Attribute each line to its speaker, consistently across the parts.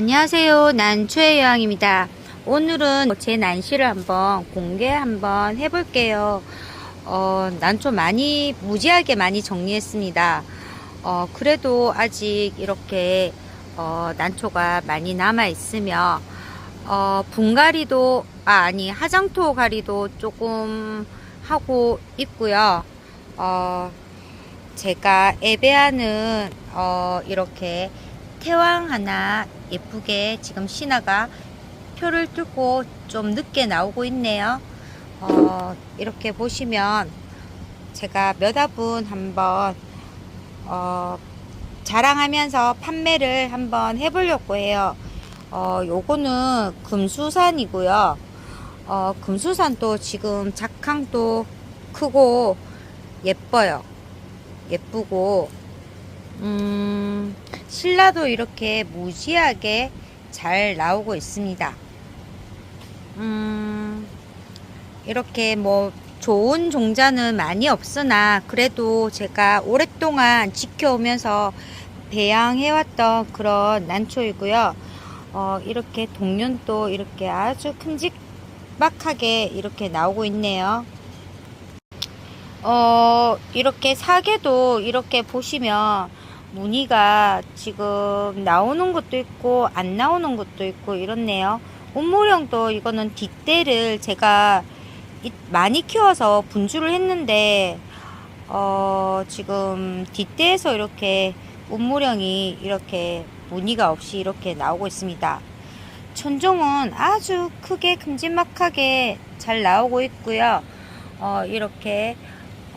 Speaker 1: 안녕하세요. 난 최여왕입니다. 오늘은 제 난시를 한번 공개 한번 해볼게요. 어, 난초 많이, 무지하게 많이 정리했습니다. 어, 그래도 아직 이렇게, 어, 난초가 많이 남아 있으며, 어, 분갈이도, 아, 아니, 하장토 가리도 조금 하고 있고요. 어, 제가 애배하는, 어, 이렇게 태왕 하나 예쁘게 지금 신화가 표를 뚫고 좀 늦게 나오고 있네요. 어, 이렇게 보시면 제가 몇 화분 한번 어, 자랑하면서 판매를 한번 해보려고 해요. 어, 요거는 금수산이고요. 어, 금수산도 지금 작황도 크고 예뻐요. 예쁘고 음, 신라도 이렇게 무지하게 잘 나오고 있습니다. 음, 이렇게 뭐 좋은 종자는 많이 없으나 그래도 제가 오랫동안 지켜오면서 배양해왔던 그런 난초이고요. 어, 이렇게 동년도 이렇게 아주 큼직막하게 이렇게 나오고 있네요. 어, 이렇게 사계도 이렇게 보시면 무늬가 지금 나오는 것도 있고 안 나오는 것도 있고 이렇네요. 온모령도 이거는 뒷대를 제가 이- 많이 키워서 분주를 했는데 어, 지금 뒷대에서 이렇게 온모령이 이렇게 무늬가 없이 이렇게 나오고 있습니다. 천종은 아주 크게 큼지막하게 잘 나오고 있고요. 어, 이렇게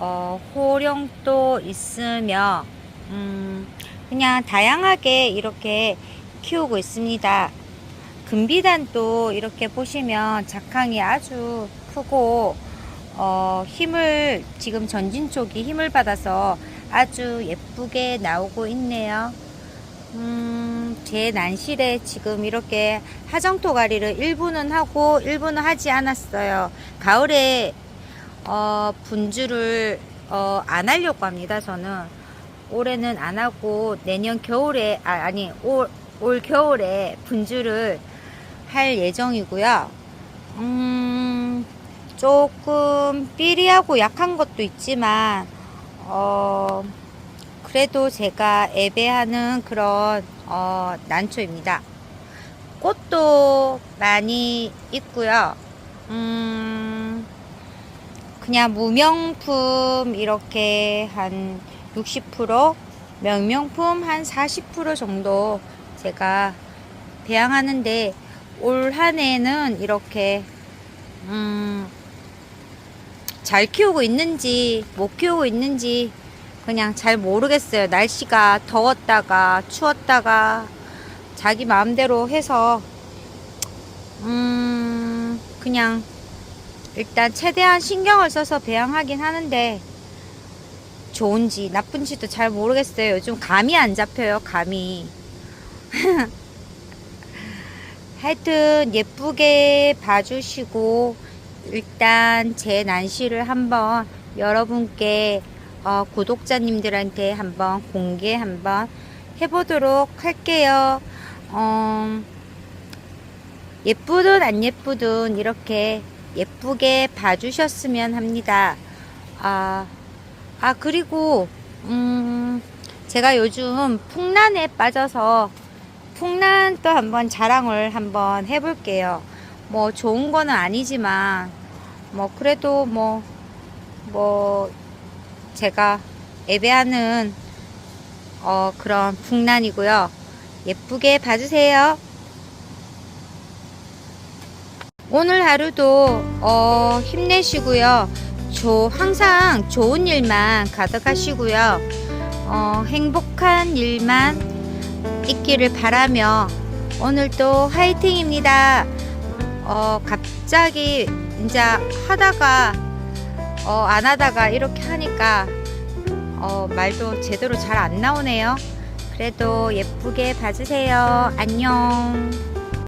Speaker 1: 어, 호령도 있으며 음, 그냥 다양하게 이렇게 키우고 있습니다. 금비단도 이렇게 보시면 작황이 아주 크고 어, 힘을 지금 전진 쪽이 힘을 받아서 아주 예쁘게 나오고 있네요. 음, 제 난실에 지금 이렇게 하정토 가리를 일부는 하고 일부는 하지 않았어요. 가을에 어, 분주를 어, 안 하려고 합니다. 저는 올해는 안 하고 내년 겨울에 아, 아니 올, 올 겨울에 분주를 할 예정이고요. 음, 조금 삐리하고 약한 것도 있지만 어, 그래도 제가 애배하는 그런 어, 난초입니다. 꽃도 많이 있고요. 음, 그냥 무명품 이렇게 한 60% 명명품 한 40% 정도 제가 배양하는데 올 한 해는 이렇게 음, 잘 키우고 있는지 못 키우고 있는지 그냥 잘 모르겠어요. 날씨가 더웠다가 추웠다가 자기 마음대로 해서 음 그냥 일단 최대한 신경을 써서 배양하긴 하는데 좋은지 나쁜지도 잘 모르겠어요. 요즘 감이 안 잡혀요. 감이. 하여튼 예쁘게 봐주시고 일단 제 난시를 한번 여러분께 어, 구독자님들한테 한번 공개 한번 해보도록 할게요. 어, 예쁘든 안 예쁘든 이렇게 예쁘게 봐주셨으면 합니다. 아, 아 그리고 음, 제가 요즘 풍란에 빠져서 풍란 또 한번 자랑을 한번 해볼게요. 뭐 좋은 거는 아니지만 뭐 그래도 뭐뭐 제가 예배하는 어 그런 풍란이고요. 예쁘게 봐주세요. 오늘 하루도 어, 힘내시고요. 조, 항상 좋은 일만 가득하시고요. 어, 행복한 일만 있기를 바라며 오늘도 화이팅입니다. 어, 갑자기 이제 하다가 어, 안 하다가 이렇게 하니까 어, 말도 제대로 잘 안 나오네요. 그래도 예쁘게 봐주세요. 안녕.